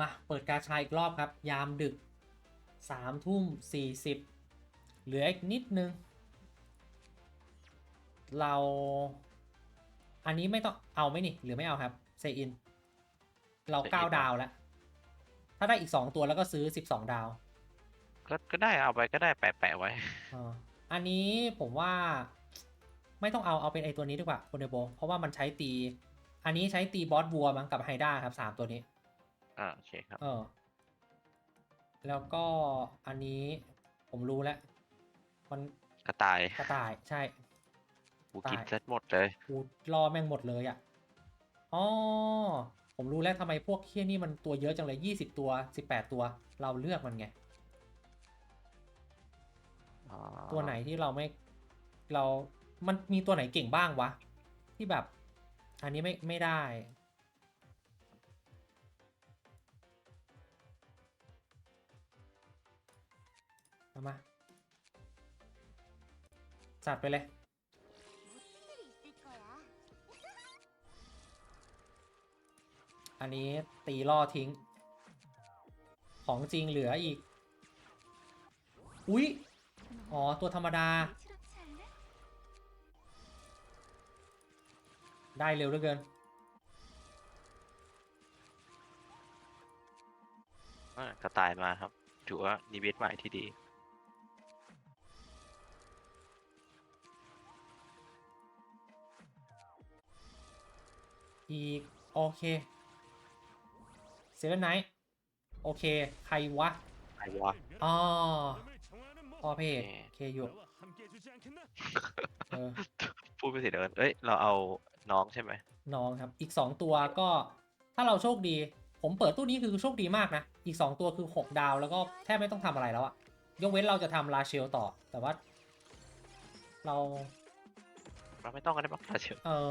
มาเปิดกาชาอีกรอบครับ ยามดึกสามทุ่มสี่สิบเหลืออีกนิดนึง เราอันนี้ไม่ต้องเอาไหมนี่ หรือไม่เอาครับเซอิน เรา Say in เก้าดาวแล้ว ถ้าได้อีกสองตัวแล้วก็ซื้อสิบสองดาว ก็ก็ได้เอาไปก็ได้แปะแปะไว้อ่าอันนี้ผมว่าไม่ต้องเอาเอาเป็นไอตัวนี้ดีกว่าโคเนโบเพราะว่ามันใช้ตี อันนี้ใช้ตีบอสวัวมั้งกับไฮด้าครับสามตัวนี้ อ่าโอเคครับ เออ แล้วก็อันนี้ผมรู้แล้ว มันกระต่ายกระต่ายใช่ กูกินตายเซตหมดเลย กูรอแม่งหมดเลยอะ่ะอ๋อผมรู้แล้วทำไมพวกเคี้ยนี่มันตัวเยอะจังเลยยี่สิบตัวสิบแปดตัว เราเลือกมันไงอ๋อตัวไหนที่เราไม่เรา มันมีตัวไหนเก่งบ้างวะ ที่แบบ อันนี้ไม่ไม่ได้ เอามา จัดไปเลย อันนี้ตีล่อทิ้ง ของจริงเหลืออีก อุ๊ย อ๋อ ตัวธรรมดา ได้เร็วเหลือเกินอ่ากระต่ายมาครับ ถือว่านิเวศใหม่ที่ดี อีก โอเคเซเว่นไนท์โอเค ใครวะไอ้วะอ๋ออ๋อออเพโอจเคเคอยู่เออพูดไปสิเดินเอ้ย เราเอาน้องใช่ไหม น้องครับ อีก 2 ตัวก็ ถ้าเราโชคดี ผมเปิดตู้นี้คือโชคดีมากนะ อีก 2 ตัวคือ 6 ดาวแล้วก็แทบไม่ต้องทำอะไรแล้วอะยกเว้นเราจะทำลาเชลต่อ แต่ว่า เรา เราไม่ต้องกันได้ปะเชียวเออ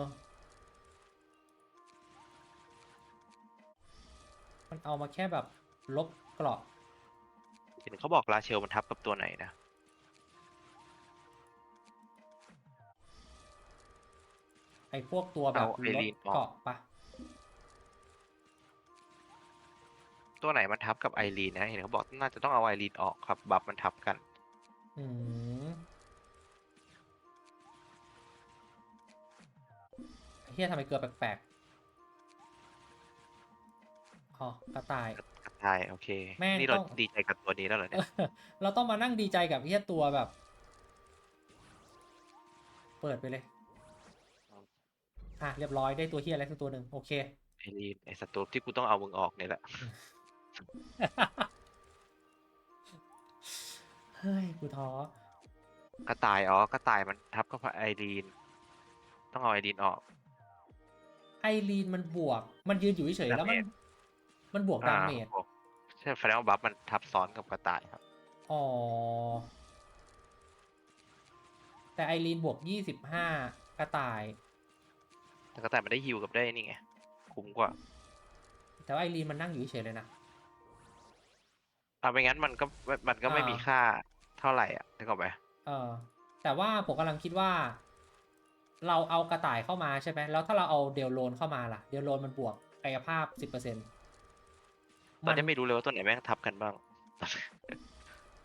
มันเอามาแค่แบบลบเกราะเห็นเขาบอกลาเชลมันทับกับตัวไหนนะ ไอ้พวกตัวแบบเอาไอลดรีนออก เกราะปะตัวไหนมันทับกับไอรีนนะ เห็นเขาบอกน่าจะต้องเอาไอรีนออกครับ บัฟมันทับกัน อืมไอ้เฮียทำไมเกลือแปลกๆ อ๋อกระต่ายกระต่ายโอเค แม่งนี่เราต้อง ดีใจกับตัวนี้แล้วเหรอเนี่ย เราต้องมานั่งดีใจกับเฮียตัวแบบ เปิดไปเลย อะ เรียบร้อยได้ตัวเฮียอะไรสักตัวหนึ่งโอเค ไอรีนไอสตูที่กูต้องเอามึงออกเนี่ยแหละ เฮ้ย กูท้อ กระต่ายอ๋อกระต่ายมันทับกับไอรีน ต้องเอาไอรีนออก ไอรีนมันบวก มันยืนอยู่เฉยๆแล้วมัน ดาเมจ มันบวกดาเมจอ่าใช่แสดงว่าบัฟมันทับซ้อนกับกระต่ายครับ อ๋อ แต่ไอรีนบวกยี่สิบห้ากระต่าย แต่กระต่ายมันได้ฮิวกับได้นี่ไง คุ้มกว่า แต่ว่าไอรีนมันนั่งอยู่เฉยๆเลยนะเอาไม่งั้นมันก็มันก็ไม่อ่ามีมีค่าเท่าไหร่อะนึกออกไหมเออ แต่ว่าผมกำลังคิดว่า เราเอากระต่ายเข้ามาใช่ไหมแล้วถ้าเราเอาเดลโลนเข้ามาล่ะ เดลโลนมันบวกกายภาพสิบเปอร์เซ็นต์ ตอนนี้ไม่รู้เลยว่าตัวไหนแม่งทับกันบ้าง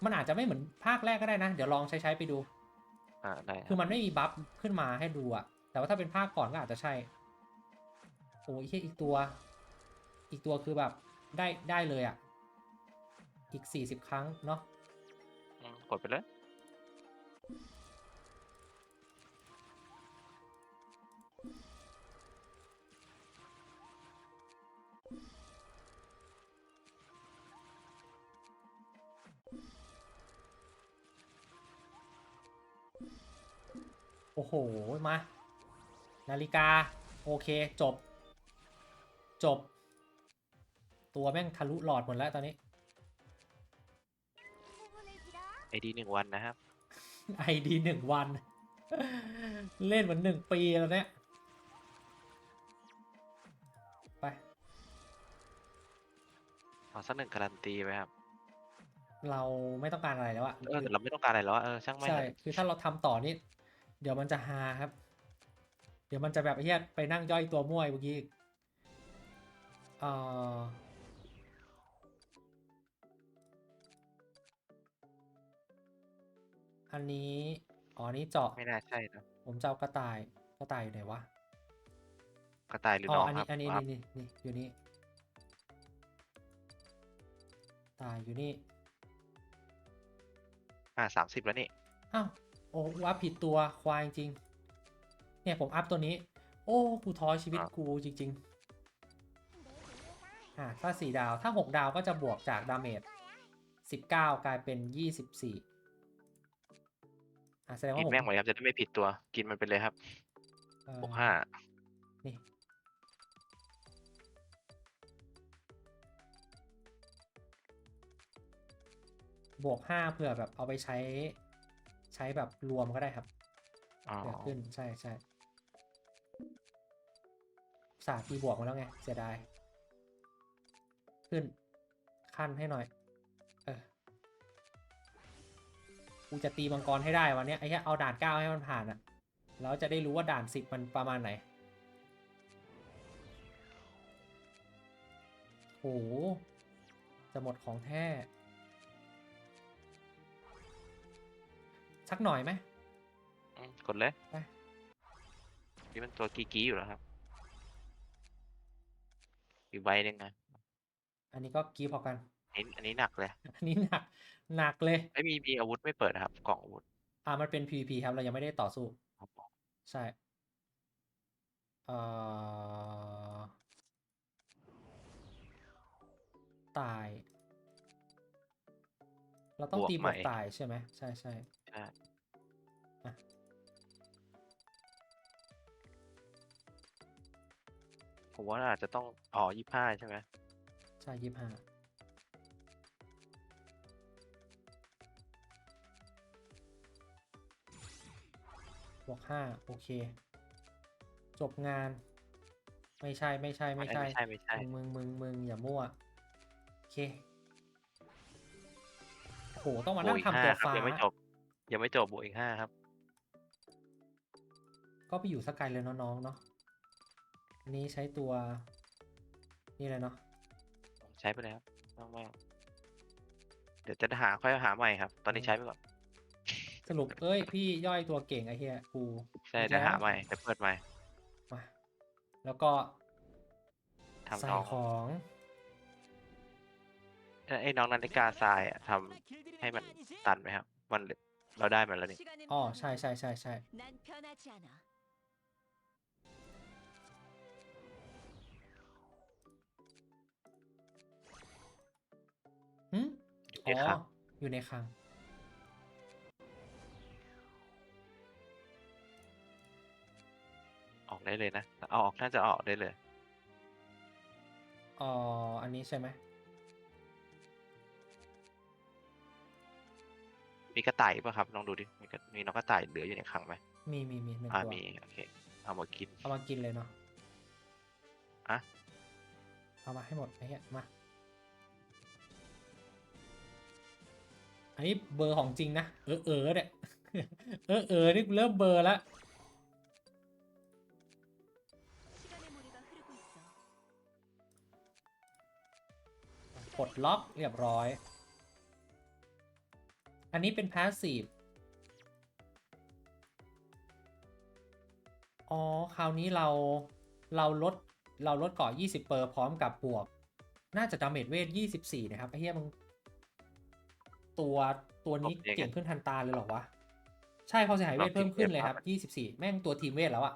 มันอาจจะไม่เหมือนภาคแรกก็ได้นะ เดี๋ยวลองใช้ใช้ๆไปดู อ่าได้คคืรัอบมันไม่มีบัฟขึ้นมาให้ดูอะแต่ว่าถ้าเป็นภาคก่อนก็อาจจะใช่โอ้ยเหี้ยอีกตัว อีกตัวคือแบบได้ได้เลยอะอีกสี่สิบครั้งเนาะอืมกดไปเลย โอ้โห มา นาฬิกา โอเค จบ จบ ตัวแม่งทะลุหลอดหมดแล้วตอนนี้ ไอดีหนึ่งวันนะครับ ไอดีหนึ่งวัน เล่นเหมือนหนึ่งปีแล้วเนี่ย ไปเอาสักหนึ่งการันตีไหมครับ เราไม่ต้องการอะไรแล้วอะเออแต่เราไม่ต้องการอะไรแล้วอะเออช่างไม่งใช่เถอะคือถ้าเราทำต่อนี่ เดี๋ยวมันจะฮาครับ เดี๋ยวมันจะแบบไอ้เหี้ยไปนั่งย่อยตัวมั่วเมื่อกี้เอออันนี้ อ๋อ นี่เจาะ ไม่น่าใช่นะผมจะเอากระต่าย กระต่ายอยู่ไหนวะ กระต่ายหรืออ๋อ น้องอันครันี้ บอันนี้ นี่นี่นี่อยู่นี่ ตายอยู่นี่ อ่าสามสิบแล้วนี่ อ้าว โอ้ว่าผิดตัวควายจริง เนี่ยผมอัพตัวนี้ โอ้กูท้อชีวิตกูจริงๆอ่าถ้าสี่ดาวถ้าหกดาวก็จะบวกจากดาเมจสิบเก้ากลายเป็นยี่สิบสี่อ่าแสดงกิว่านผมแม่งหมดครับจะได้ไม่ผิดตัวกินมันไปเลยครับเอ่อหกห้านี่บวกห้าเผื่อแบบเอาไปใช้ ใช้แบบรวมก็ได้ครับอ๋อเผื่อขึ้นใช่ใช่ศาสตร์ตีบวกมาแล้วไง เสียดาย ขึ้น ขั้นให้หน่อย เออ กูจะตีมังกรให้ได้วันเนี้ยไอ้แค่เอาด่านเก้าให้มันผ่านอะแล้วจะได้รู้ว่าด่านสิบมันประมาณไหนโหจะหมดของแท้ สักหน่อยไหมอืมกดเลยไป นี่มันตัวกีกี้อยู่แล้วครับอีกใบหนึ่งนะอันนี้ก็กีบพอกันอันนี้อันนี้หนักเลยอันนี้หนักหนักเลย ไม่มีมีอาวุธไม่เปิดนะครับ กล่องอาวุธอ่ามันเป็น PVP ครับเรายังไม่ได้ต่อสู้ใช่ เอ่อ ตาย เราต้องบวกตีบใหม่วกตายใช่ไหม ใช่ใช่ ใช่อะผมว่าอาจจะต้องอ๋อยี่ห้าใช่ไหมใช่ยี่ห้าบวกห้าโอเค จบงาน ไม่ใช่ไม่ใช่ไม่ใช่ไม่ใช่ไม่ใช่มึงมึงมึงอย่ามั่ว โอเคโหต้องมาบวนั่กงอีกทำห้าตัวครับฟ้ายังไม่จบ ยังไม่จบบวกอีกห้าครับ ก็ไปอยู่สกายเลยเนาะน้องเนาะอันนี้ใช้ตัว นี่เลยเนาะใช้ไปเลยครับมากๆเดี๋ยวจะหาค่อยหาใหม่ครับ ตอนนี้ใช้ไปก่อน สรุปเอ้ย พี่ย่อยตัวเก่งไอ้เหี้ยกูใช่อีกเดี๋ยวแล้วหาใหม่เดี๋ยวเปิดใหม่ มา แล้วก็ทำใส่น้องของไอ้น้องนาฬิกาทรายอะทำให้มันตันไหมครับ มัน เราได้มาแล้วนี่อ๋อใช่ใช่ใช่ใช่หืมอ๋ออยู่ในคลังออกได้เลยนะ เอาออกน่าจะออกได้เลย อ๋อ อันนี้ใช่ไหม มีกระต่ายป่ะครับลองดูดิมีมีน้องกระต่ายเหลืออยู่ในคลังไหมมีมีมีหนึ่งอ่ามีโอเคเอามากินเอามากินเลยเนาะอะเอามาให้หมดไอ้เหี้ยมาอันนี้เบอร์ของจริงนะเออเออเนี่ยเออเออนี่เริ่มเบอร์ละปลดล็อกเรียบร้อย อันนี้เป็นพาสซีฟอ๋อ คราวนี้เราเราลดเราลดเกาะ20 เปอร์พร้อมกับบวก น่าจะดาเมจเวท 24 นะครับ ไอ้เหี้ยมึงตัวตัวนี้เก่งขึ้นทันตาเลยเหรอวะ ใช่เขาเสียหายเวทเพิ่มขึ้นเลยครับ 24 แม่งตัวทีมเวทแล้วอะ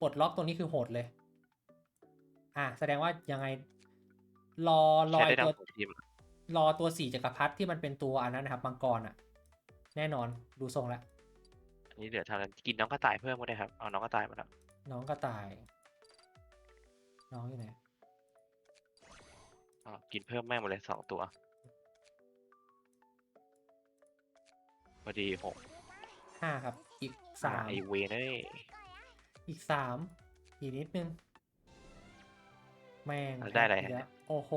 ปลดล็อกตัวนี้คือโหดเลย อะ แสดงว่ายังไง รอรอใช้ไอ้ได้ทั้ตัวงสองทีม รอตัวสี่จักรพรรดิที่มันเป็นตัวอันนั้นนะครับมังกรอะ แน่นอนดูทรงแล้วอันนี้เหลือเท่านั้นกินน้องกระต่ายเพิ่มก็ได้ครับเอาน้องกระต่ายมาแล้วน้องกระต่าย น้องอยู่ไหนอ่ากินเพิ่มแม่งหมดเลยสองตัวพอดีหกห้าครับ อีกสาสามไอเวนเอ้ยอีกสามอีกนิดนึง แม่งแล้วได้อะไรอีกแล้วโอ้โห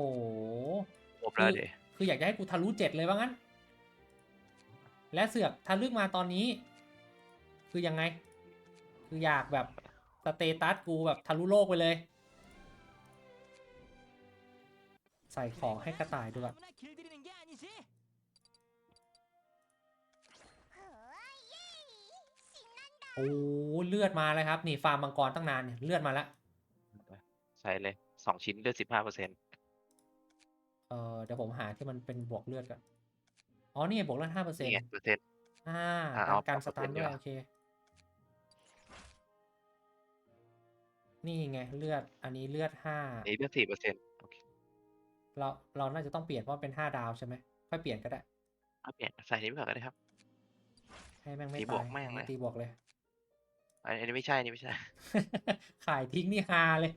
ครบแล้วเดี๋ยว คืออยากจะให้กูทะลุเจ็ดเลยว่างั้น และเสือกทะลึกมาตอนนี้ คือยังไง คืออยากแบบสเตตัสกูแบบทะลุโลกไปเลย ใส่ของให้กระต่ายด้วยโอ้เลือดมาเลยครับ นี่ฟาร์มมังกรตั้งนานเนี่ยเลือดมาแล้ว ใส่เลยสองชิ้นเลือดสิบห้าเปอร์เซ็นต์ ออเดี๋ยวผมหาที่มันเป็นบวกเลือดก่อน อ๋อ นี่ไงบวกเลือดห้าเปอร์เซ็นนี่ต์ไงเปอร์เซ็นต์อ่าอะการเอาการสเอาตันเปอร์เซ็นต์ดีด้วยกว่าโอเค นี่ไงเลือด อันนี้เลือดห้าอันนี้เลือดสี่เปอร์เซ็นต์โอเค เรา เราน่าจะต้องเปลี่ยนเพราะเป็นห้าดาวใช่ไหม ค่อยเปลี่ยนก็ได้เอาเปลี่ยนใส่นี้ไปก่อนก็ได้ครับ ให้แม่งไม่ตีบวตากยแม่งเลยตีบวกเลย อันอันนี้ไม่ใช่อันนี้ไม่ใช่ ขายทิ้งนี่ฮาเลย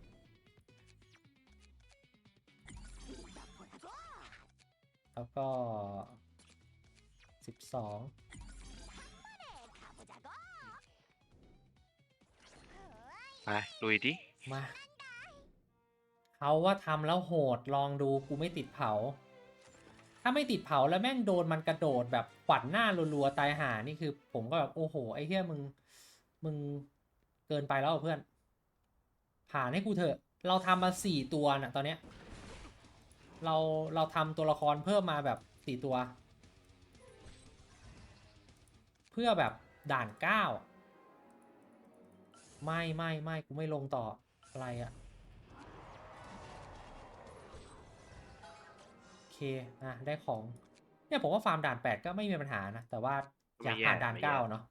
แล้วก็สิบสองไปลุยดิมาเขาว่าทำแล้วโหดลองดูกูไม่ติดเผา ถ้าไม่ติดเผาแล้วแม่งโดนมันกระโดดแบบขวัญหน้ารัวๆตายหานี่คือ ผมก็แบบโอ้โห ไอ้เหี้ยมึง มึงเกินไปแล้วอะเพื่อน ผ่านให้กูเถอะ เราทำมาสี่ตัวน่ะตอนเนี้ย เราเราทำตัวละครเพิ่มมาแบบสี่ตัว เพื่อแบบด่านเก้าไม่ไม่ไม่กูไม่ลงต่ออะไรอะโอเคอะได้ของ เนี่ยผมว่าฟาร์มด่านแปดก็ไม่มีปัญหานะ แต่ว่าอยากไม่แย่ผ่านด่านไม่แย่เก้าเนาะ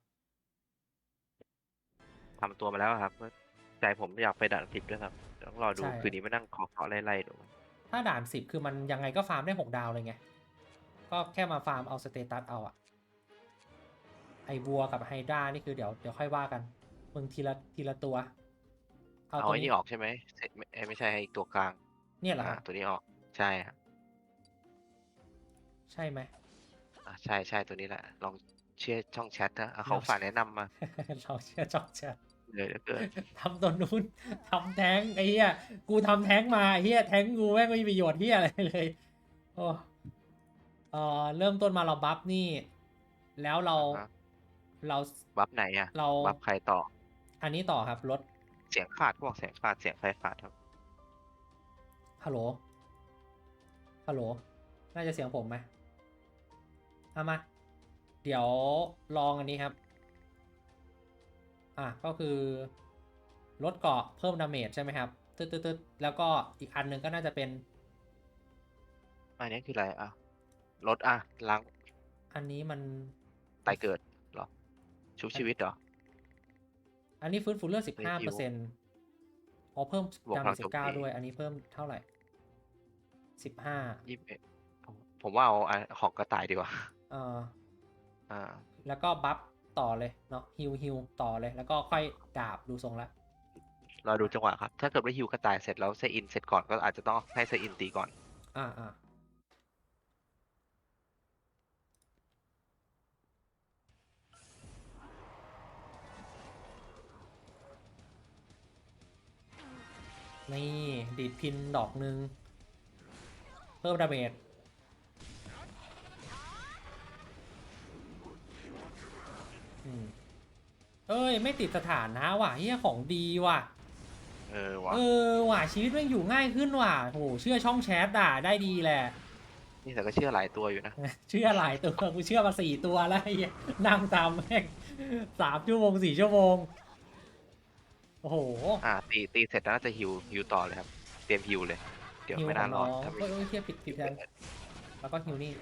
ทำตัวมาแล้วครับใจผมอยากไปด่านสิบด้วยครับต้องรอดูใช่คืนนี้มานั่งขอขอไล่ไล่ๆดู ถ้าด่านสิบคือมันยังไงก็ฟาร์มได้หกดาวเลยไง ก็แค่มาฟาร์มเอาสเตตัสเอาอะไอบัวกับไฮด้านี่คือเดี๋ยวเดี๋ยวค่อยว่ากัน มึงทีละทีละตัว เอาเอาตัวไอ้นี้นี่ออกใช่ไหมเสร็จไม่เอ้ยไม่ใช่ไอ้ตัวกลางเนี่ยเหรอคอ่ารับตัวนี้ออกใช่ครับใช่ไหม อ่าใช่ใช่ตัวนี้แหละ ลองเชื่อช่องแชทนะเอาเขาฝากแนะนำมา เราเชื่อจอกเชื่อ เลยเหลือเกินทำตัวนู้นทำแท้งไอ้เหี้ยกูทำแท้งมาไอ้เหี้ยแท้งกูแม่งไม่มีประโยชน์เหี้ยอะไรเลยโอ้เออเริ่มต้นมาเราบัฟนี่ แล้วเราอ่าฮะเราบัฟไหนอะเราบัฟใครต่อ อันนี้ต่อครับลดเสียงขาดพวกเสียงขาดเสียงใครขาดครับฮัลโหลฮัลโหลน่าจะเสียงผมไหมเอามา เดี๋ยวลองอันนี้ครับ อะก็คือลดเกราะเพิ่มดาเมจใช่ไหมครับตึ๊ดตึ๊ดตึ๊ดแล้วก็อีกอันหนึ่งก็น่าจะเป็น อันนี้คืออะไรอะรถอะล้างอันนี้มันตายเกิดเหรอ ชุบชีวิตเหรอ อันนี้ฟื้นฟูเลือดสิบห้าเปอร์เซ็นต์อ๋อเพิ่มบวกดาพเมลัจงสิโจบมเก้าตีด้วย อันนี้เพิ่มเท่าไหร่สิบห้ายี่สิบเอ็ดผมว่าเอาอันของกระต่ายดีกว่า เอ่ออ่า แล้วก็บัฟ ต่อเลยเนาะฮิวฮิวต่อเลย แล้วก็ค่อยดาบดูทรงละรอดูจังหวะครับ ถ้าเกิดว่าฮิวกระต่ายเสร็จแล้วเซอินเสร็จก่อนก็อาจจะต้องให้เซอินตีก่อน อ่าอ่านี่ ดีดพินดอกหนึ่งเพิ่มดาเมจอืม เอ้ย ไม่ติดสถานะว่ะเฮียของดีว่ะ เออวะเออว่ะชีวิตแม่งอยู่ง่ายขึ้นว่ะโหเชื่อช่องแชทด่าได้ดีแหละ นี่แต่ก็เชื่อหลายตัวอยู่นะ เชื่อหลายตัวกูเชื่อมาสี่ตัวแล้วไอ้เหี้ยนั่งตามแม่งสามชั่วโมงสี่ชั่วโมง โอ้โหอ่าตีตีเสร็จแล้วน่าจะฮิวฮิวต่อเลยครับ เตรียมฮิวเลย เดี๋ยวฮิวไม่ขน่าองรน้ออดงถ้าไม่เอ้ยเอ้ยเทียบผิดผิดแทนแล้วก็ฮิวนี่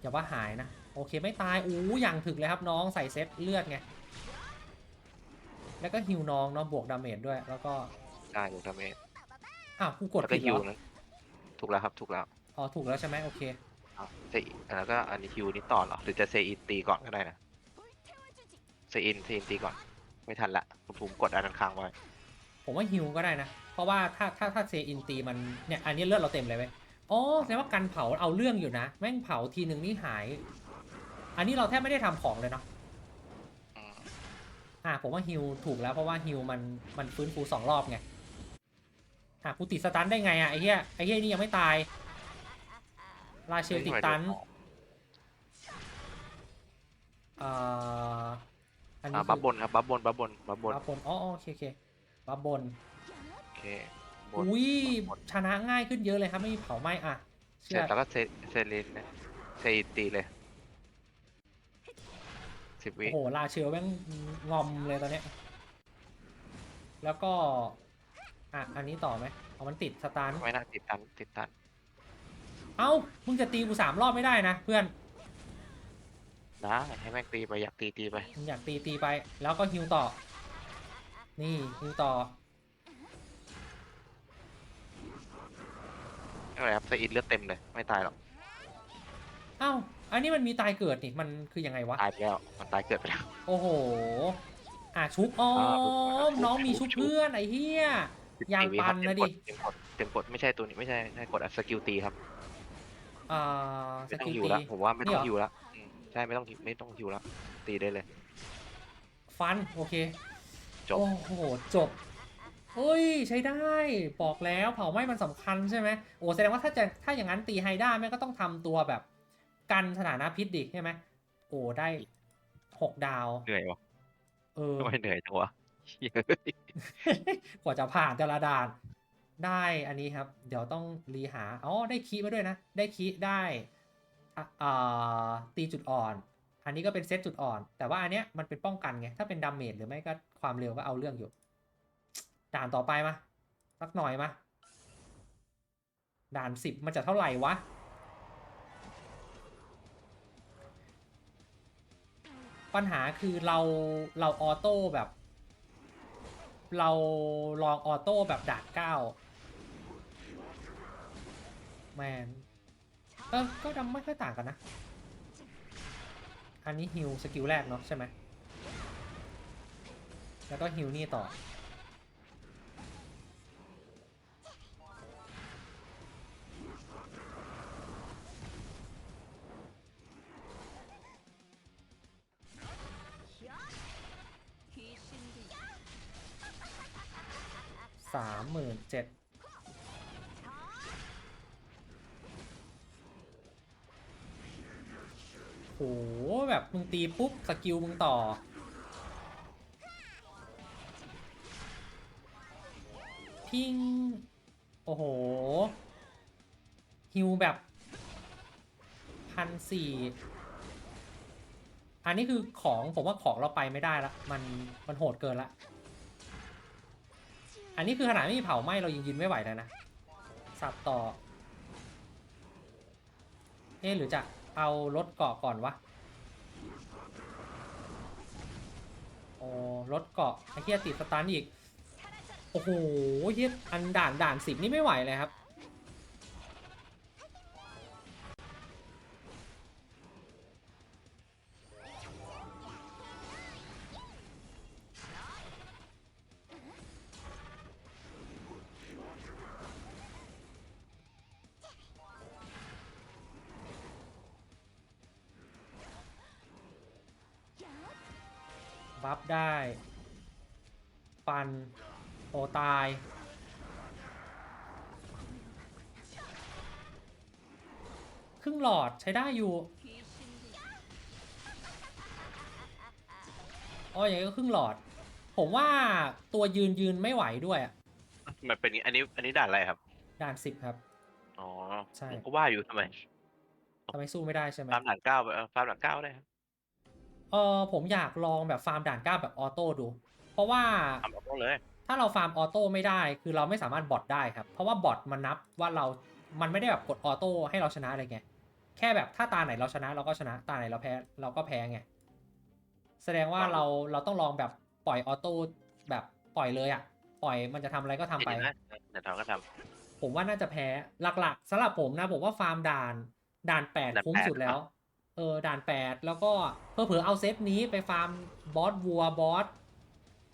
อย่าว่าหายนะ โอเคไม่ตายอู้อย่างถึกเลยครับน้องใส่เซตเลือดไง แล้วก็ฮิวน้องเนาะบวกดาเมจด้วย แล้วก็ได้อยู่ทำเองอ้าวกูกดแล้วก็ผิดฮิเหวรอนั้นถูกแล้วครับถูกแล้วอ๋อถูกแล้วใช่ไหมโอเคอะเซอินแล้วก็อันนี้ฮิวนี้ต่อเหรอหรือจะเซอินตีก่อนก็ได้นะเซอินเซอินตีก่อน ไม่ทันละคุณภูมิกดอันนั้นค้างไว้ผมว่าฮิวก็ได้นะ เพราะว่าถ้าถ้าถ้าเซอินตีมันเนี่ยอันนี้เลือดเราเต็มเลยเว้ยอ๋อแสดงว่ากันเผาเอาเรื่องอยู่นะ แม่งเผาทีหนึ่งนี่หาย อันนี้เราแทบไม่ได้ทำของเลยเนาะ อืมอ่าผมว่าฮิวถูกแล้วเพราะว่าฮิวมันมันฟื้นฟูสองรอบไงอะกูติดสตันได้ไงอะไอ้เหี้ยไอ้เหี้ยนี่ยังไม่ตาย ราเชลติดตันอ่าอันนี้อ่าคือบับบนครับบับบนบับบนบับบนบับบนอ๋ออ๋อโอเคโอเคบับบนโอเคบนอุ้ยบับบนชนะง่ายขึ้นเยอะเลยครับไม่มีเผาไหม้อะเสเชื่ร็อจแล้วก็เซเซเลนนะเซอินตีเลยเซ สิบวิ โอ้โหลาเชลแม่งงอมเลยตอนเนี้ย แล้วก็ อะ อันนี้ต่อไหมเอามันติดสตาร์ทไม่น่าติดตันติดตัน เอ้า มึงจะตีกูสามรอบไม่ได้นะเพื่อน ได้ให้แม่งตีไปอยากตีตีไป มึงอยากตีตีไป แล้วก็ฮิวต่อ นี่ฮิวต่อไม่เป็นไรครับเซอินเลือดเต็มเลย ไม่ตายหรอก เอ้า อันนี้มันมีตายเกิดนี่มันคือยังไงวะ ตายไปแล้ว มันตายเกิดไปแล้ว โอ้โห อะชุบอ๋ออ่าชุบน้องมีชุบชุบเพื่อนไอ้เหี้ยยาง14วิปันครับนะดิเต็มกดเต็มกดไม่ใช่ตัวนี้ไม่ใช่ใช่กดอัดสกิลตีครับอ่าสไม่ต้องกิลหิวตีแล้วผมว่าไม่นี่ต้อเหรองหิวแล้วอืมใช่ไม่ต้องหิวไม่ต้องหิวแล้วตีได้เลย ฟันโอเคจบโอ้โหจบเฮ้ยใช้ได้บอกแล้วเผาไหม้มันสำคัญใช่ไหมโอ้แสดงว่าถ้าจะถ้าอย่างนั้นตีไฮด้าแม่งก็ต้องทำตัวแบบ กันสถานะพิษดิใช่ไหมโอ้ได้หกดาวเหนื่อยวะเออทำไมเหนื่อยจังวะเหี้ยกว่าจะผ่านแต่ละด่าน ได้อันนี้ครับ เดี๋ยวต้องรีหาอ๋อได้คีย์มาด้วยนะ ได้คีย์ได้อะอ่าตีจุดอ่อน อันนี้ก็เป็นเซตจุดอ่อน แต่ว่าอันเนี้ยมันเป็นป้องกันไง ถ้าเป็นดาเมจหรือไม่ก็ความเร็วก็เอาเรื่องอยู่ ด่านต่อไปมาสักหน่อยมาด่านสิบมันจะเท่าไหร่วะ ปัญหาคือเราเราออโต้แบบ เราลองออโต้แบบดาดเก้าแมนเออก็ดำไม่ค่อยต่างกันนะ อันนี้ฮิวสกิลแรกเนาะใช่ไหมแล้วก็ฮิวนี่ต่อ หมื่นเจ็ดโหแบบมึงตีปุ๊บ สกิลมึงต่อ พิง โอ้โห ฮิวแบบพันสี่อันนี้คือของผมว่าของเราไปไม่ได้ละ มันมันโหดเกินละ อันนี้คือขนาดไม่มีเผาไหม้เรายิงยืนไม่ไหวแล้วนะ สับต่อ เอ๊หรือจะเอารถเกาะก่อนวะ โอ้รถเกาะไอ้เฮียติดสตาร์ทอีก โอ้โหเฮียอันด่านด่านสิบนี่ไม่ไหวเลยครับ บัฟได้ ปันโอตาย ครึ่งหลอดใช้ได้อยู่อ๋ออย่างนี้ก็ครึ่งหลอด ผมว่าตัวยืนยืนไม่ไหวด้วยอะมันเป็นอย่างนี้อันนี้ อันนี้ด่านอะไรครับ ด่านสิบครับ อ๋อใช่ ผมก็ว่าอยู่ทำไมทำไมสู้ไม่ได้ใช่ไหม ฟาร์มหลังเก้าไฟาร์มหลังเก้าได้ครับ เออผมอยากลองแบบฟาร์มด่านเก้าแบบออโต้ดู เพราะว่าทำเอาต้องเลย ถ้าเราฟาร์มออโต้ไม่ได้คือเราไม่สามารถบอทได้ครับ เพราะว่าบอทมันนับว่าเรา มันไม่ได้แบบกดออโต้ให้เราชนะอะไรไงแค่แบบถ้าตาไหนเราชนะเราก็ชนะตาไหนเราแพ้เราก็แพ้ไงแสดงว่าเราเราต้องลองแบบปล่อยออโต้แบบปล่อยเลยอะ่ะปล่อยมันจะทำอะไรก็ทำไปเดี๋ยวนะเดี๋ยวเราก็ทผมว่าน่าจะแพ้หลักๆสำหรับผมนะผมว่าฟาร์มด่านด่านแปดด่านคุ้มแปดสุดแล้ว เนอะเออด่านแปดแล้วก็เพื่อเผื่อๆเอาเซตนี้ไปฟาร์มบอสวัวบอส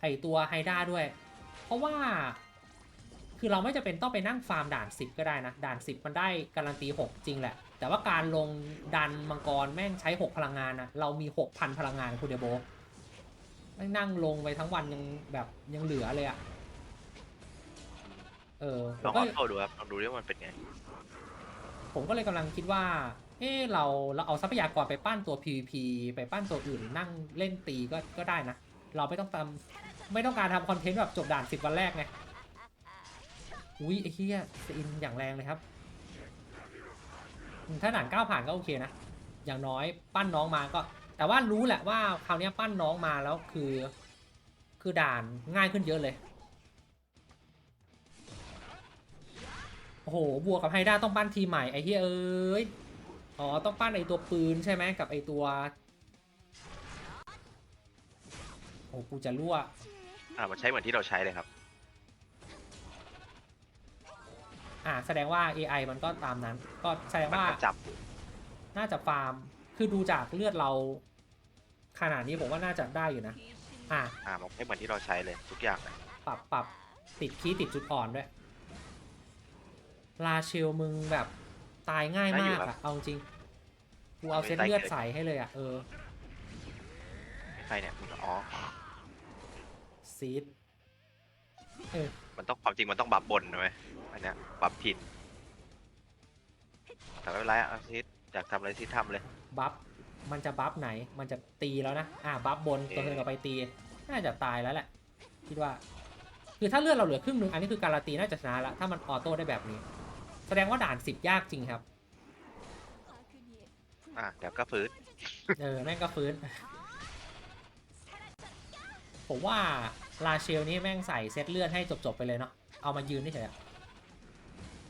ไอตัวไฮด้าด้วย เพราะว่า คือเราไม่จะเป็นต้องไปนั่งฟาร์มด่าน 10 ก็ได้นะ ด่าน 10 มันได้การันตี 6 จริงแหละ แต่ว่าการลงดันมังกรแม่งใช้ 6 พลังงานนะเรามี 6,000 พลังงานคุณเดโบแม่งนั่งลงไปทั้งวันยังแบบยังเหลือเลยอะเออำผลอมงก็ออโต้ดูครับลองดูดิว่ามันเป็นไง ผมก็เลยกำลังคิดว่า เออเราเราเอาทรัพยากรไปปั้นตัว PVP ไปปั้นตัวอื่นนั่งเล่นตีก็ก็ได้นะ เราไม่ต้องทำไม่ต้องการทำคอนเทนต์แบบจบด่านสิบวันแรกไงอุ้ยไอ้เหี้ยสอินอย่างแรงเลยครับ ถ้าด่านเก้าผ่านก็โอเคนะ อย่างน้อยปั้นน้องมาก็ แต่ว่ารู้แหละว่าคราวนี้ปั้นน้องมาแล้วคือ คือด่านง่ายขึ้นเยอะเลยโอ้โหบวกกับไฮด้าต้องปั้นทีใหม่ไอ้เฮ้ยเอ้ย อ๋อ ต้องปั้นไอตัวปืนใช่ไหมกับไอตัว โอ้กูจะรั่ว อ่ามันใช้เหมือนที่เราใช้เลยครับ อ่าแสดงว่า AI มันก็ตามนั้น ก็แสดงมันว่า ก็จับน่าจะฟาร์ม คือดูจากเลือดเรา ขนาดนี้ผมว่าน่าจะได้อยู่นะ귀신อ่าอ่ามันใช้เหมือนที่เราใช้เลยทุกอย่างเลยปรับปรับติดคีย์ติดจุดอ่อนด้วย ลาเชลมึงแบบ ตายง่ายมากอะเอาจริงกูเอาเซตเลือดใส่ให้เลยอะเออไม่ใช่เนี่ยมันอ๋อซีดเออมันต้องความจริงมันต้องบัฟบนนะเว้ยอันเนี้ยบัฟผิดแต่ไม่เป็นไรอะเอาซิดอยากทำอะไรซิดทำเลยบัฟมันจะบัฟไหน มันจะตีแล้วนะ อ่าบัฟบนโอเคตัวเธอกับไปตี น่าจะตายแล้วแหละ คิดว่า คือถ้าเลือดเราเหลือครึ่งหนึง อันนี้คือการันตีน่าจะชนะแล้วถ้ามันออโต้ได้แบบนี้ แสดงว่าด่านสิบยากจริงครับ อะเดี๋ยวก็ฟื้นเออแม่งก็ฟื้น ผมว่าราเชลนี้แม่งใส่เซตเลื่อนให้จบ ๆ ไปเลยเนาะเอามายืนนี่เฉยๆอะ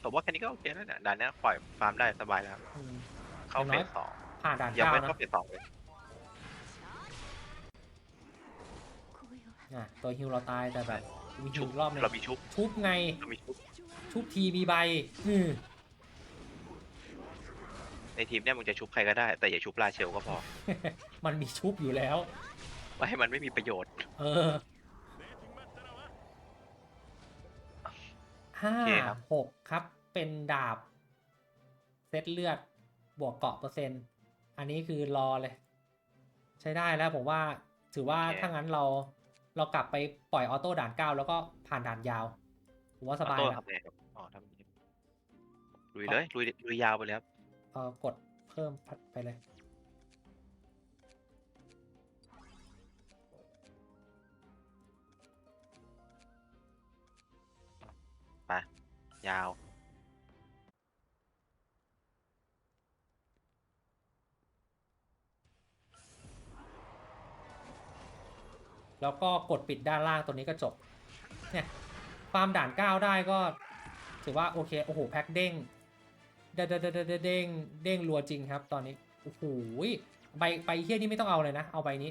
ผมว่าแค่นี้ก็โอเคแล้วเนี่ยด่านนี้ยปล่อยฟาร์มได้สบายแล้วเข้าเฟสสองผ่านด่านยังเก้าไม่เข้าเฟสสองเลยตัวฮิวเราตายแต่แบบมีชุบรอบหนึเรามีชุบ ทุบไง เรามีชุบ ชุบทีมีใบอืมในทีมเนี่ยมึงจะชุบใครก็ได้ แต่อย่าชุบลาเชลก็พอ มันมีชุบอยู่แล้ว ไม่ให้มันไม่มีประโยชน์เออห้าโอเคครับหกครับ เป็นดาบ เซตเลือด บวกเกาะเปอร์เซ็นต์ อันนี้คือรอเลย ใช้ได้แล้วผมว่า ถือว่าถ้างั้นเรา เรากลับไปปล่อยออโต้ด่านเก้าแล้วก็ผ่านด่านยาวผมว่าสบายออโต้แล้ว ลุยเลยลุยลุยยาวไปเลยครับเออกดเพิ่มไปเลยยาว แล้วก็กดปิดด้านล่างตัวนี้ก็จบ เนี่ยฟาร์มด่านเก้าได้ก็ถือว่า โอเค โอ้โห แพ็คเด้ง เด้งเด้งเด้งเด้งเด้งเด้งรัวจริงครับ ตอนนี้โอ้โหใบใบเฮี้ยนี่ไม่ต้องเอาเลยนะ เอาใบนี้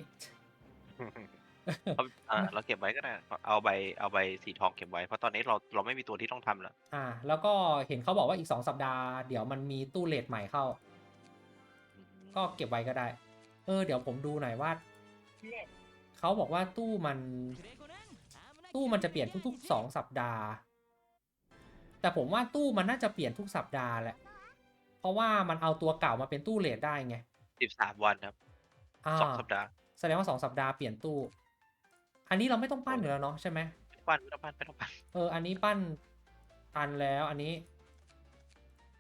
เอาอ่าเราเก็บไว้ก็ได้เอาใบเอาใบสีทองเก็บไว้เพราะตอนนี้เราเราไม่มีตัวที่ต้องทำแล้วอ่า แล้วก็เห็นเขาบอกว่าอีก2สัปดาห์เดี๋ยวมันมีตู้เลทใหม่เข้า ก็เก็บไว้ก็ได้ เออ เดี๋ยวผมดูหน่อยว่าเขาบอกว่าตู้มัน ตู้มันจะเปลี่ยนทุกๆ2สัปดาห์ แต่ผมว่าตู้มันน่าจะเปลี่ยนทุกสัปดาห์แหละ เพราะว่ามันเอาตัวเก่ามาเป็นตู้เลทได้ไงสิบสามวันครับอ่าสองสัปดาห์แสดงว่าสองสัปดาห์เปลี่ยนตู้ อันนี้เราไม่ต้องปั้นอยู่แล้วเนาะใช่ไหมไม่ต้องปั้นไม่ต้องปั้นไม่ต้องปั้นเออ อันนี้ปั้นตันแล้วอันนี้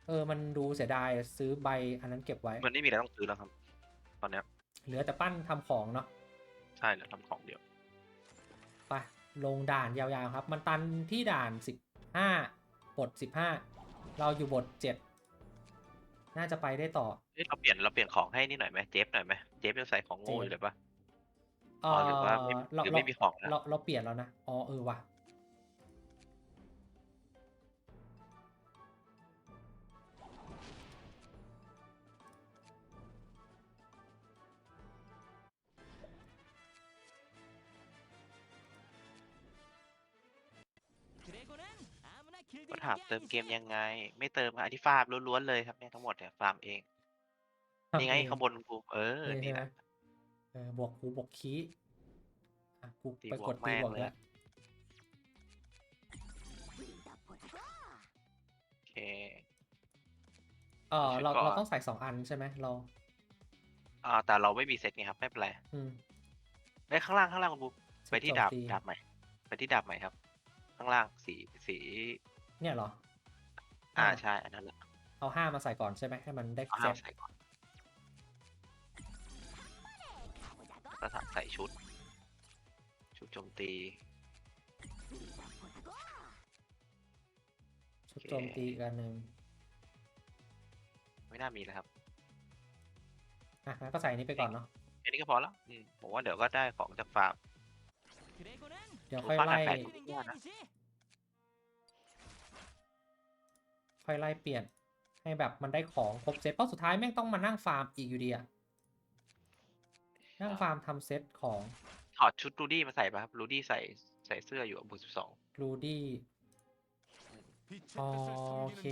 เออ มันดูเสียดายซื้อใบอันนั้นเก็บไว้ มันไม่มีอะไรต้องซื้อแล้วครับ ตอนเนี้ยเหลือแต่ปั้นทำของเนาะใช่แล้วทำของเดียว ไปลงด่านยาวๆครับ มันตันที่ด่านสิบห้าบทสิบห้าเราอยู่บทเจ็ด น่าจะไปได้ต่อเอ้ยเราเปลี่ยนเราเปลี่ยนของให้นี่หน่อยไหมเจฟหน่อยไหมเจฟยังใส่ของโง่อยู่เลยปะเออ๋อหรือว่าไม่เราหรือเราไม่มีของแล้วเราเราเปลี่ยนแล้วนะ อ๋อเออว่ะ ก็ถามเติมเกมยังไง ไม่เติมครับอันนี้ฟาร์มล้วนๆเลยครับเนี่ยทั้งหมดเนี่ยฟาร์มเองนี่ไงข้างบนกูเออนี่นี่ใช่ไหมนะเออบวกกูบวกคีอะกูตีไปบวกกดตีแม่งบวกเลยแล้วโอเคเออเราก่อนเราต้องใส่สองอันใช่ไหมเราอ่าแต่เราไม่มีเซตไงครับไม่เป็นไรอืมไปข้างล่างข้างล่างคุณบูไปที่ดาบโจมตีดาบใหม่ ไปที่ดาบใหม่ครับ ข้างล่างสีสี เนี่ยเหรออ่าอ่าใช่อันนั้นแหละเอาห้ามาใส่ก่อนใช่ไหมให้มันได้เอาเซห้าตใส่ก่อนแล้วใส่ชุด ชุดโจมตี ชุดโจมตีอีกอันหนึ่งไม่น่ามีแล้วครับ อะงั้นก็ใส่อันนี้ไปก่อนเนาะแค่นี้ก็พอแล้วอืมผมว่าเดี๋ยวก็ได้ของจากฟาร์ม เดี๋ยวค่อยฟาร์มไล่ แปลกๆยากนะ ค่อยไล่เปลี่ยน ให้แบบมันได้ของครบเซตเพราะสุดท้ายแม่งต้องมานั่งฟาร์มอีกอยู่ดีอะนั่งฟาร์มทำเซตของถอดชุดรูดี้มาใส่ป่ะครับรูดี้ใส่ใส่เสื้ออยู่บวกสิบสองรูดี้อ๋อโอเค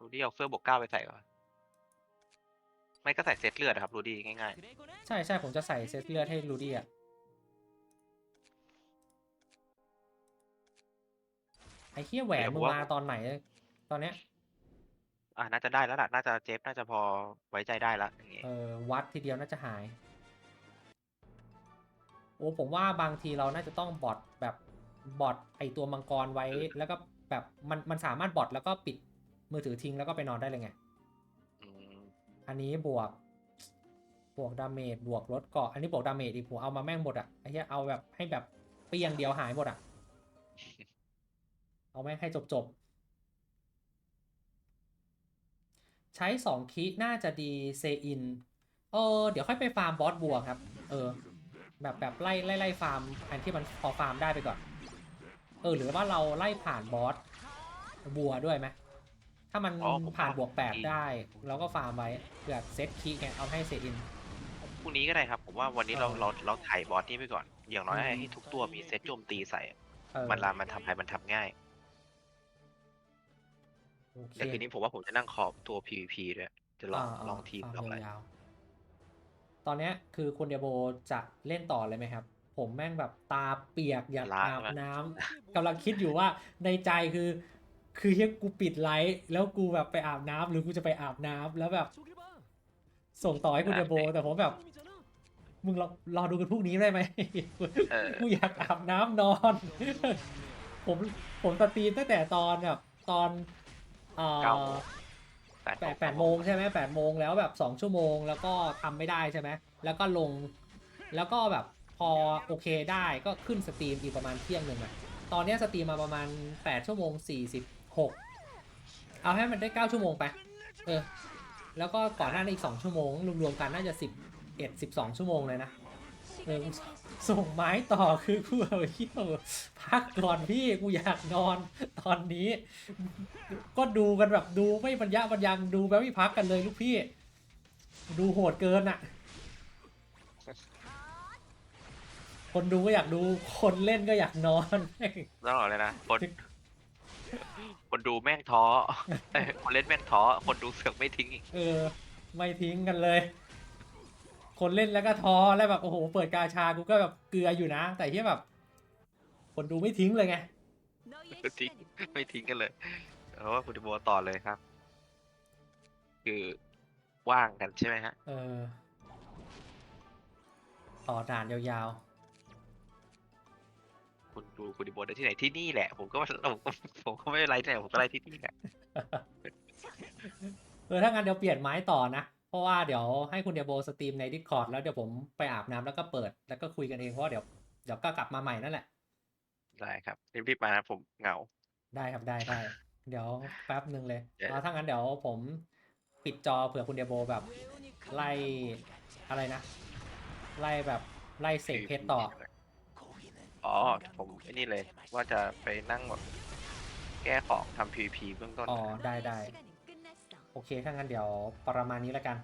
รูดี้เอาเสื้อบวกเก้าไปใส่ป่ะไม่ก็ใส่เซตเลือดนะครับรูดี้ง่ายใช่ใช่ผมจะใส่เซตเลือดให้รูดี้อะไอ้เคี้ยแหวนมึงมาตอนไหน ตอนเนี้ยๆอะน่าจะได้แล้วล่ะ น่าจะเจฟน่าจะพอไว้ใจได้แล้วอย่างงี้เออวัดทีเดียวน่าจะหาย โอ้ผมว่าบางทีเราน่าจะต้องบอทแบบบอทไอตัวมังกรไว้ แล้วก็แบบมันมันสามารถบอทแล้วก็ปิดมือถือทิ้งแล้วก็ไปนอนได้เลยไง อืมอันนี้บวก บวกดาเมจบวกลดเกาะอันนี้บวกดาเมจอีกผมเอามาแม่งหมดอะไอ้เหี้ยเอาแบบให้แบบเปรี้ยงเดียวหายหมดอะ เอาแม่งให้จบจบๆ ใช้สองคิน่าจะดีเซอิน เออ เดี๋ยวค่อยไปฟาร์มบอสบัวครับ เออ แบบแบบไล่ไล่ไล่ฟาร์ม อันที่มันพอฟาร์มได้ไปก่อน เออ หรือว่าเราไล่ผ่านบอสบัวด้วยไหม ถ้ามันอ๋อผมผ่านบวกแปดดีได้ เราก็ฟาร์มไว้เผื่อเซตคีไงเอาให้เซอินพรุ่งนี้ก็ได้ครับ ผมว่าวันนี้เราเออเราเราถ่ายบอสนี่ไปก่อน อย่างน้อยอืมให้ให้ทุกตัวมีเซตโจมตีใส่เออมันลามันทำให้มันทำง่าย โอเคแต่คืนนี้ผมว่าผมจะนั่งขอบตัว PVP ด้วยจะลองาลองทีมาลองอะไร ยาวๆตอนเนี้ยคือคุณเดียโบจะเล่นต่อเลยไหมครับ ผมแม่งแบบตาเปียกอยากล้าอาบแล้วน้ำกำลังคิดอยู่ว่าในใจคือ คือเฮียกูปิดไลท์แล้วกูแบบไปอาบน้ำหรือกูจะไปอาบน้ำแล้วแบบส่งต่อให้คุณเดียโบ แต่ผมแบบ มึงรอรอดูกันพรุ่งนี้ได้ไหม เออ กูอยากอาบน้ำนอน ผมผมสตรีมตั้งแต่ตอนแบบตอน เอ่อเก้าโมงแปดแปดโมงใช่ไหมแปดโมงแล้วแบบสองชั่วโมงแล้วก็ทำไม่ได้ใช่ไหมแล้วก็ลง แล้วก็แบบพอโอเคได้ก็ขึ้นสตรีมอีกประมาณเที่ยงหนึ่งอะตอนเนี้ยสตรีมมาประมาณแปดชั่วโมงสี่สิบหกเอาให้มันได้เก้าชั่วโมงไปเออแล้วก็ก่อนหน้านี้อีกสองชั่วโมงรวมๆกันน่าจะสิบเอ็ดสิบสองชั่วโมงเลยนะเออ ส่งไม้ต่อคือกูเอาเที่ยวพักก่อนพี่กูอยากนอนตอนนี้ ก็ดูกันแบบดูไม่บรรยะบรรยังดูแบบไม่พักกันเลยลูกพี่ ดูโหดเกินอะคนดูก็อยากดูคนเล่นก็อยากนอนต้องบอกเลยนะคนคนดูแม่งท้อเอ้ยคนเล่นแม่งท้อคนดูเสือกไม่ทิ้งอีกเออ ไม่ทิ้งกันเลย คนเล่นแล้วก็ท้อแล้วแบบโอ้โหเปิดกาชากูก็แบบเกลืออยู่นะ แต่ที่แบบ คนดูไม่ทิ้งเลยไงไม่ทิ้งไม่ทิ้งกันเลยเพราะว่าคุณดิโบต่อเลยครับ คือว่างกันใช่ไหมฮะเออต่อนานยาวคุณดูคุณดิโบได้ที่ไหนที่นี่แหละ ผมก็ว่าผมก็ผมก็ไม่เป็นไรที่ไหนผมก็ไล่ที่นี่แหละๆเออถ้างั้นเดี๋ยวเปลี่ยนไม้ต่อนะ เพราะว่าเดี๋ยวให้คุณเดียโบสตรีมใน Discord แล้วเดี๋ยวผมไปอาบน้ำแล้วก็เปิดแล้วก็คุยกันเองเพราะเดี๋ยวเดี๋ยวก็กลับมาใหม่นั่นแหละ ได้ครับรีบๆมานะผมเหงา ได้ครับได้ได้เดี๋ยวแป๊บหนึ่งเลยเดี๋แล้วถ้างั้นเดี๋ยวผมปิดจอเผื่อคุณเดียโบแบบ ไล่อะไรนะ ไล่แบบไล่เสกเพชรต่อ อ๋อ ผมไอ้นี่เลย ว่าจะไปนั่งแบบแก้ของทำพีพีเบื้องต้นอ๋อ ได้ได้ โอเค ถ้างั้นเดี๋ยวประมาณนี้แล้วกัน